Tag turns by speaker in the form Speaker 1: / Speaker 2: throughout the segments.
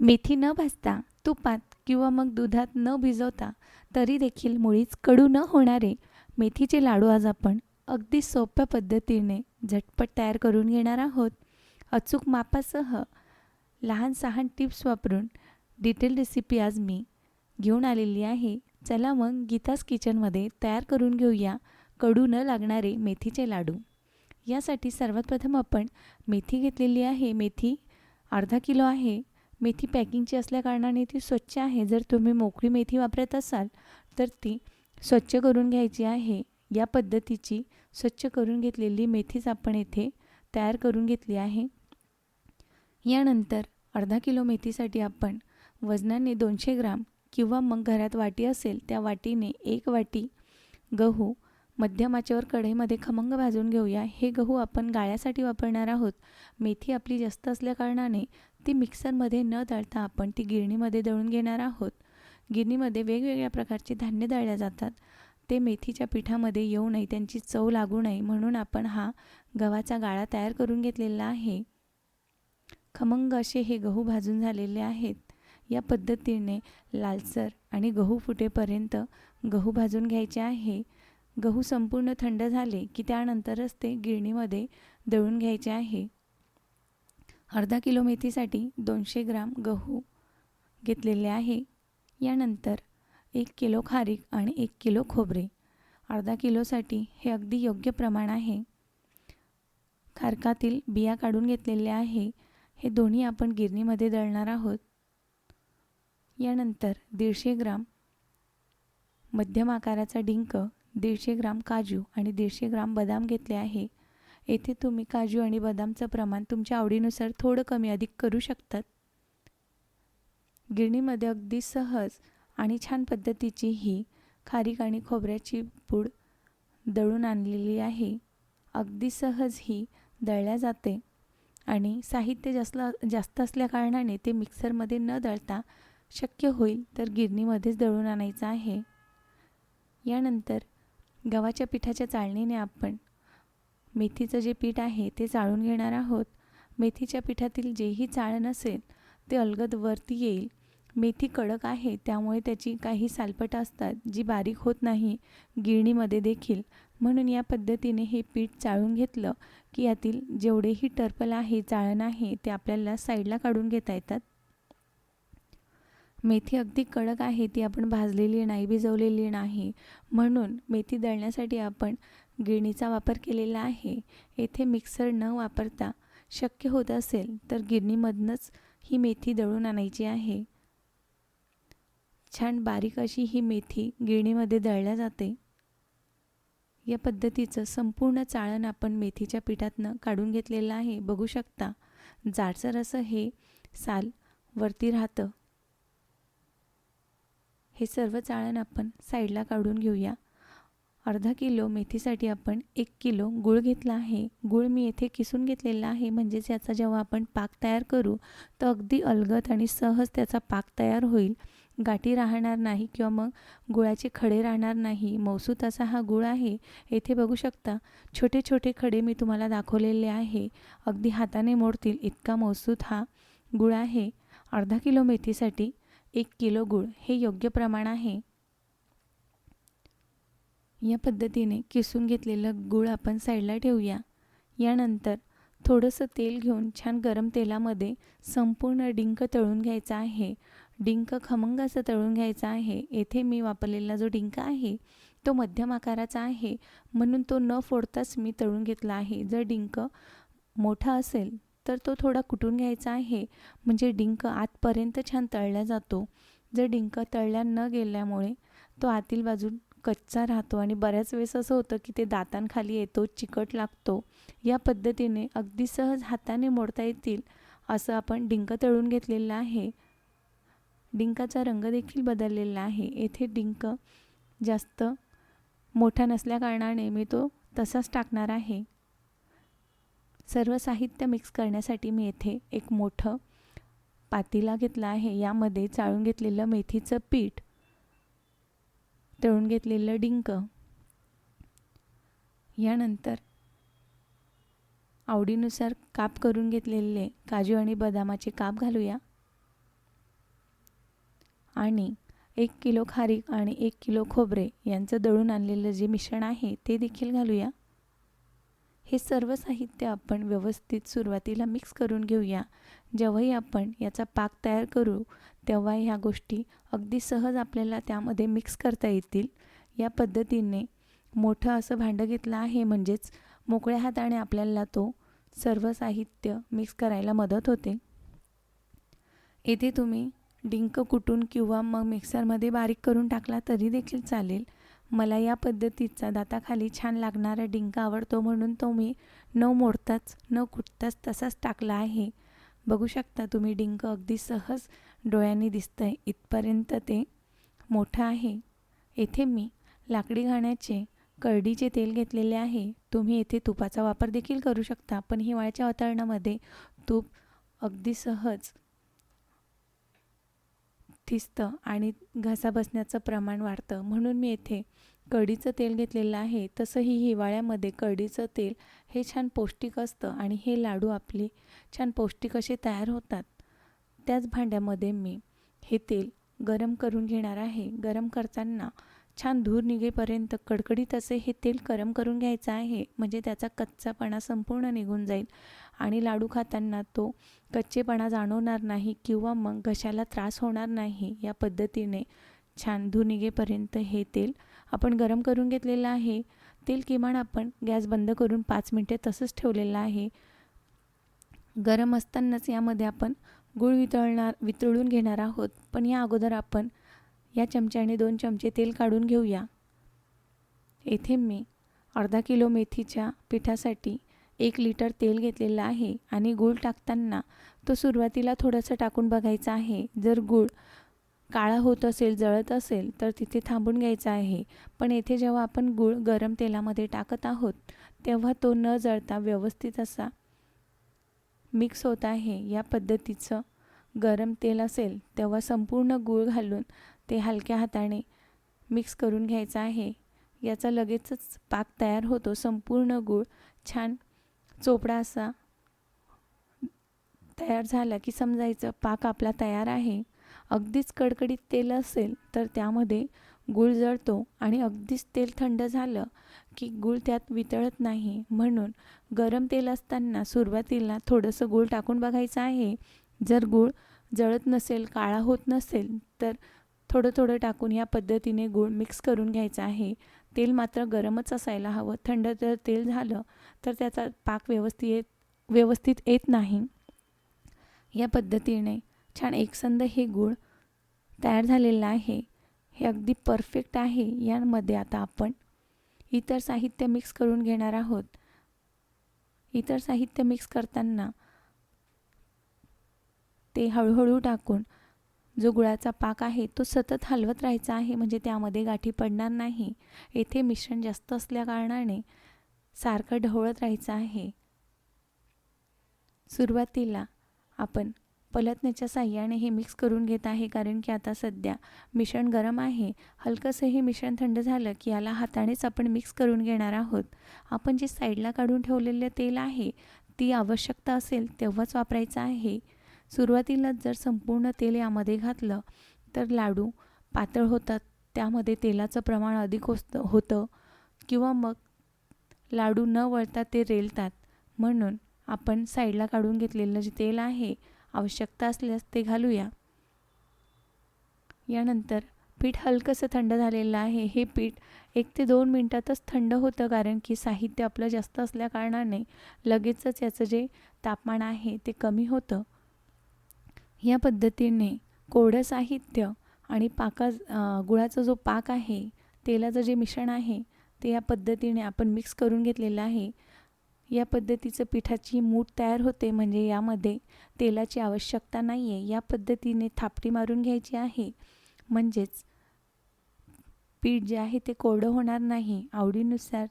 Speaker 1: मेथी न भाजता तुपात किंवा मग दुधात न भिजवता तरी देखील मुळीच कडू न होणारे मेथीचे लाडू आज आपण अगदी सोप्या पद्धतीने झटपट तयार करून घेणार आहोत. अचूक मापासह लहान सहान टिप्स वापरून डिटेल रेसिपी आज मी घेऊन आलेली आहे. चला मग गीतास किचनमध्ये तयार करून घेऊया कडू न लागणारे मेथीचे लाडू. यासाठी सर्वात प्रथम आपण मेथी घेतलेली आहे. मेथी अर्धा किलो आहे. मेथी पॅकिंगची असल्याकारणाने ती स्वच्छ आहे. जर तुम्ही मोकळी मेथी वापरत असाल तर ती स्वच्छ करून घ्यायची आहे. या पद्धतीची स्वच्छ करून घेतलेली मेथीच आपण येथे तयार करून घेतली आहे. यानंतर अर्धा किलो मेथीसाठी आपण वजनाने दोनशे ग्राम किंवा मग घरात वाटी असेल त्या वाटीने एक वाटी गहू मध्यम आचेवर कढईमध्ये खमंग भाजून घेऊया. हे गहू आपण गाळ्यासाठी वापरणार आहोत. मेथी आपली जास्त असल्याकारणाने ती मिक्सरमध्ये न दळता आपण ती गिरणीमध्ये दळून घेणार आहोत. गिरणीमध्ये वेगवेगळ्या प्रकारचे धान्य दळल्या जातात. ते मेथीच्या पिठामध्ये येऊ नये त्यांची चव लागू नये म्हणून आपण हा गव्हाचा गाळा तयार करून घेतलेला आहे. खमंग असे हे गहू भाजून झालेले आहेत. या पद्धतीने लालसर आणि गहू फुटेपर्यंत गहू भाजून घ्यायचे आहे. गहू संपूर्ण थंड झाले की त्यानंतरच ते गिरणीमध्ये दळून घ्यायचे आहे. अर्धा किलो मेथीसाठी दोनशे ग्राम गहू घेतलेले आहे. यानंतर एक किलो खारीक आणि एक किलो खोबरे. अर्धा किलोसाठी हे अगदी योग्य प्रमाण आहे. खारकातील बिया काढून घेतलेले आहे. हे दोन्ही आपण गिरणीमध्ये दळणार आहोत. यानंतर दीडशे ग्राम मध्यम आकाराचा डिंक दीडशे ग्राम काजू आणि दीडशे ग्राम बदाम घेतले आहे. येथे तुम्ही काजू आणि बदामचं प्रमाण तुमच्या आवडीनुसार थोडं कमी अधिक करू शकतात. गिरणीमध्ये अगदी सहज आणि छान पद्धतीची ही खारीक आणि खोबऱ्याची पूड दळून आणलेली आहे. अगदी सहज ही दळल्या जाते आणि साहित्य जास्त जास्त असल्याकारणाने ते मिक्सरमध्ये न दळता शक्य होईल तर गिरणीमध्येच दळून आणायचं आहे. यानंतर गव्हाच्या पिठाच्या चाळणीने आपण मेथीचं जे पीठ आहे ते चाळून घेणार आहोत. मेथीच्या पिठातील जेही चाळण असेल ते अलगद वरती येईल. मेथी कडक आहे त्यामुळे त्याची काही सालपटं असतात जी बारीक होत नाही गिरणीमध्ये देखील. म्हणून या पद्धतीने हे पीठ चाळून घेतलं की यातील जेवढेही टर्पल आहे चाळण आहे ते आपल्याला साईडला काढून घेता येतात. मेथी अगदी कडक आहे ती आपण भाजलेली नाही भिजवलेली नाही. म्हणून मेथी दळण्यासाठी आपण गिरणीचा वापर केलेला आहे. येथे मिक्सर न वापरता शक्य होत असेल तर गिरणीमधनंच ही मेथी दळून आणायची आहे. छान बारीक अशी ही मेथी गिरणीमध्ये दळल्या जाते. या पद्धतीचं संपूर्ण चाळण आपण मेथीच्या पिठातनं काढून घेतलेलं आहे. बघू शकता जाडसर असं हे साल वरती राहतं. हे सर्व चाळण आपण साईडला काढून घेऊया. अर्धा किलो मेथीसाठी आपण एक किलो गूळ घेतला आहे. गूळ मी येथे किसून घेतलेला आहे. म्हणजेच याचा जेव्हा आपण पाक तयार करू तर अगदी अलगत आणि सहज त्याचा पाक तयार होईल. गाठी राहणार नाही किंवा मग गुळाचे खडे राहणार नाही. मौसूत असा हा गुळ आहे. येथे बघू शकता छोटे छोटे खडे मी तुम्हाला दाखवलेले आहे. अगदी हाताने मोडतील इतका मौसूत हा गुळ आहे. अर्धा किलो मेथीसाठी एक किलो गूळ हे योग्य प्रमाण आहे. या पद्धतीने किसून घेतलेलं गूळ आपण साईडला ठेवूया. यानंतर थोडंसं तेल घेऊन छान गरम तेलामध्ये संपूर्ण डिंक तळून घ्यायचा आहे. डिंक खमंग असं तळून घ्यायचा आहे. येथे मी वापरलेला जो डिंक आहे तो मध्यम आकाराचा आहे. म्हणून तो न फोडताच मी तळून घेतला आहे. जर डिंक मोठा असेल तर तो थोडा कुटून घ्यायचा आहे. म्हणजे डिंक आतपर्यंत छान तळला जातो. जर डिंक तळल्या न गेल्यामुळे तो आतील बाजू कच्चा राहतो आणि बऱ्याच वेळेस असं होतं की ते दातांखाली येतो चिकट लागतो. या पद्धतीने अगदी सहज हाताने मोडता येतील असं आपण डिंक तळून घेतलेलं आहे. डिंकाचा रंग देखील बदललेला आहे. येथे डिंक जास्त मोठा नसल्याकारणाने मी तो तसाच टाकणार आहे. सर्व साहित्य मिक्स करण्यासाठी मी येथे एक मोठं पातीला घेतलं आहे. यामध्ये चाळून घेतलेलं मेथीचं पीठ तळून घेतलेलं डिंक. यानंतर आवडीनुसार काप करून घेतलेले काजू आणि बदामाचे काप घालूया. आणि एक किलो खारीक आणि एक किलो खोबरे यांचं दळून आणलेलं जे मिश्रण आहे ते देखील घालूया. हे सर्व साहित्य आपण व्यवस्थित सुरुवातीला मिक्स करून घेऊया. जेव्हाही आपण याचा पाक तयार करू तेव्हा ह्या गोष्टी अगदी सहज आपल्याला त्यामध्ये मिक्स करता येतील. या पद्धतीने मोठं असं भांडं घेतलं आहे म्हणजेच मोकळ्या हाताने आपल्याला तो सर्व साहित्य मिक्स करायला मदत होते. येथे तुम्ही डिंक कुटून किंवा मग मिक्सरमध्ये बारीक करून टाकला तरी देखील चालेल. मला या पद्धतीचा दाताखाली छान लागणारा डिंक आवडतो म्हणून तो मी न मोडताच न कुटताच तसाच टाकला आहे. बघू शकता तुम्ही डिंक अगदी सहज डोळ्यांनी दिसतं आहे इथपर्यंत ते मोठं आहे. येथे मी लाकडी घाण्याचे करडीचे तेल घेतलेले आहे. तुम्ही येथे तुपाचा वापर देखील करू शकता पण हिवाळ्याच्या वातावरणामध्ये तूप अगदी सहज थिसतं आणि घसा बसण्याचं प्रमाण वाढतं. म्हणून मी येथे कढीचं तेल घेतलेलं आहे तसंही हिवाळ्यामध्ये कढीचं तेल हे छान पौष्टिक असतं आणि हे लाडू आपले छान पौष्टिक असे तयार होतात. त्याच भांड्यामध्ये मी हे तेल गरम करून घेणार आहे. गरम करताना छान धूर निघेपर्यंत कडकडीत असे हे तेल गरम करून घ्यायचं आहे. म्हणजे त्याचा कच्चापणा संपूर्ण निघून जाईल आणि लाडू खाताना तो कच्चेपणा जाणवणार नाही किंवा मग घशाला त्रास होणार नाही. या पद्धतीने छान धूर निघेपर्यंत हे तेल आपण गरम करून घेतलेलं आहे. तेल किमान आपण गॅस बंद करून पाच मिनटे तसंच ठेवलेलं आहे. गरम असतानाच यामध्ये आपण गूळ वितळणार वितळून घेणार आहोत. पण या अगोदर आपण या चमच्याने दोन चमचे तेल काढून घेऊया. येथे मी अर्धा किलो मेथीच्या पिठासाठी एक लिटर तेल घेतलेलं आहे आणि गूळ टाकताना तो सुरुवातीला थोडंसं टाकून बघायचा आहे. जर गूळ काळा होत असेल जळत असेल तर तिथे थांबून घ्यायचा आहे. पण येथे जेव्हा आपण गूळ गरम तेलामध्ये टाकत आहोत तेव्हा तो न जळता व्यवस्थित असा मिक्स होत आहे. या पद्धतीचं गरम तेल असेल तेव्हा संपूर्ण गूळ घालून ते हलक्या हाताने मिक्स करून घ्यायचं आहे. याचा लगेचच पाक तयार होतो. संपूर्ण गूळ छान चोपडा असा तयार झाला की समजायचं पाक आपला तयार आहे. अगदीच कडकडीत तेल असेल तर त्यामध्ये गूळ जळतो आणि अगदीच तेल थंड झालं की गूळ त्यात वितळत नाही. म्हणून गरम तेल असताना सुरुवातीला थोडंसं गूळ टाकून बघायचं आहे. जर गूळ जळत नसेल काळा होत नसेल तर थोडं थोडं टाकून या पद्धतीने गूळ मिक्स करून घ्यायचं आहे. तेल मात्र गरमच असायला हवं. थंड जर तेल झालं तर त्याचा पाक व्यवस्थित येत व्यवस्थित येत नाही. या पद्धतीने छान एकसंध हे गूळ तयार झालेलं आहे. हे अगदी परफेक्ट आहे यामध्ये आता आपण इतर साहित्य मिक्स करून घेणार आहोत. इतर साहित्य मिक्स करताना ते हळूहळू टाकून जो गुळाचा पाक आहे तो सतत हलवत राहायचा आहे. म्हणजे त्यामध्ये गाठी पडणार नाही. येथे मिश्रण जास्त असल्याकारणाने सारखं ढवळत राहायचं आहे. सुरुवातीला आपण पलतण्याच्या साह्याने हे मिक्स करून घेत आहे. कारण की आता सध्या मिश्रण गरम आहे. हलकंसं हे मिश्रण थंड झालं की याला हातानेच आपण मिक्स करून घेणार आहोत. आपण जे साईडला काढून ठेवलेलं तेल आहे ती आवश्यकता असेल तेव्हाच वापरायचं आहे. सुरुवातीलाच जर संपूर्ण तेल यामध्ये घातलं तर लाडू पातळ होतात. त्यामध्ये तेलाचं प्रमाण अधिक होतं होतं. किंवा मग लाडू न वळता ते रेलतात. म्हणून आपण साईडला काढून घेतलेलं जे तेल आहे आवश्यकता असल्यास ते घालूया. यानंतर पीठ हलकंसं थंड झालेलं आहे. हे पीठ एक ते दोन मिनटातच थंड होतं कारण की साहित्य आपलं जास्त असल्याकारणाने लगेचच याचं जे तापमान आहे ते कमी होतं. या पद्धतीने कोरडं साहित्य आणि पाका गुळाचा जो पाक आहे तेलाचं जे मिश्रण आहे ते या पद्धतीने आपण मिक्स करून घेतलेलं आहे. या पद्धतीचं पिठाची मूठ तयार होते म्हणजे यामध्ये तेलाची आवश्यकता नाही आहे या पद्धतीने थापटी मारून घ्यायची आहे. म्हणजेच पीठ जे आहे ते कोरडं होणार नाही. आवडीनुसार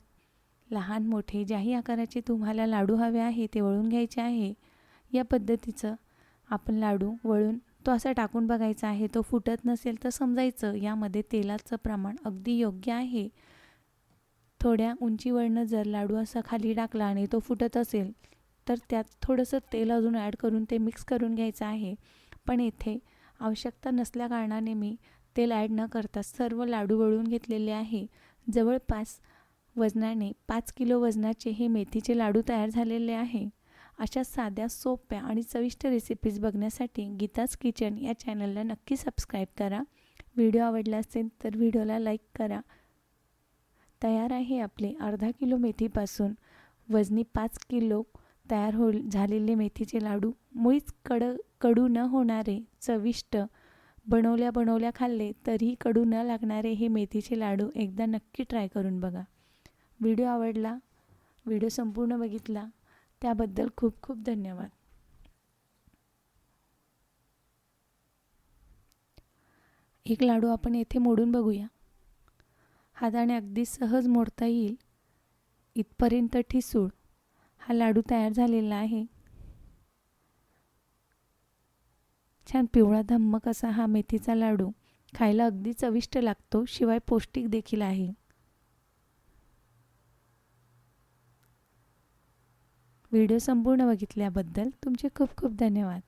Speaker 1: लहान मोठे ज्याही आकाराचे तुम्हाला लाडू हवे आहे ते वळून घ्यायचे आहे. या पद्धतीचं आपण लाडू वळून तो असा टाकून बघायचा आहे तो फुटत नसेल तर समजायचं. यामध्ये तेलाचं प्रमाण अगदी योग्य आहे. थोड्या उंचीवरनं जर लाडू असा खाली टाकला आणि तो फुटत असेल तर त्यात थोडंसं तेल अजून ॲड करून ते मिक्स करून घ्यायचं आहे. पण येथे आवश्यकता नसल्याकारणाने मी तेल ॲड न करता सर्व लाडू वळून घेतलेले आहे. जवळपास वजनाने पाच किलो वजनाचे हे मेथीचे लाडू तयार झालेले आहे. अशा साध्या सोप्या आणि चविष्ट रेसिपीज बघण्यासाठी गीताज किचन या चॅनलला नक्की सबस्क्राईब करा. व्हिडिओ आवडला असेल तर व्हिडिओला लाईक करा. तयार आहे आपले अर्धा किलो मेथीपासून. वजनी पाच किलो तयार हो झालेले मेथीचे लाडू. मुळीच कड कडू न होणारे चविष्ट. बनवल्या बनवल्या खाल्ले तरीही कडू न लागणारे हे मेथीचे लाडू एकदा नक्की ट्राय करून बघा. व्हिडिओ आवडला व्हिडिओ संपूर्ण बघितला त्याबद्दल खूप खूप धन्यवाद. एक लाडू आपण येथे मोडून बघूया. हाताने अगदी सहज मोडता येईल. इथपर्यंत ठिसूळ. हा लाडू तयार झालेला आहे. छान पिवळा धम्मक असा हा मेथीचा लाडू. खायला अगदी चविष्ट लागतो शिवाय पौष्टिक देखील आहे. व्हिडिओ संपूर्ण बघितल्याबद्दल तुमचे खूप खूप धन्यवाद.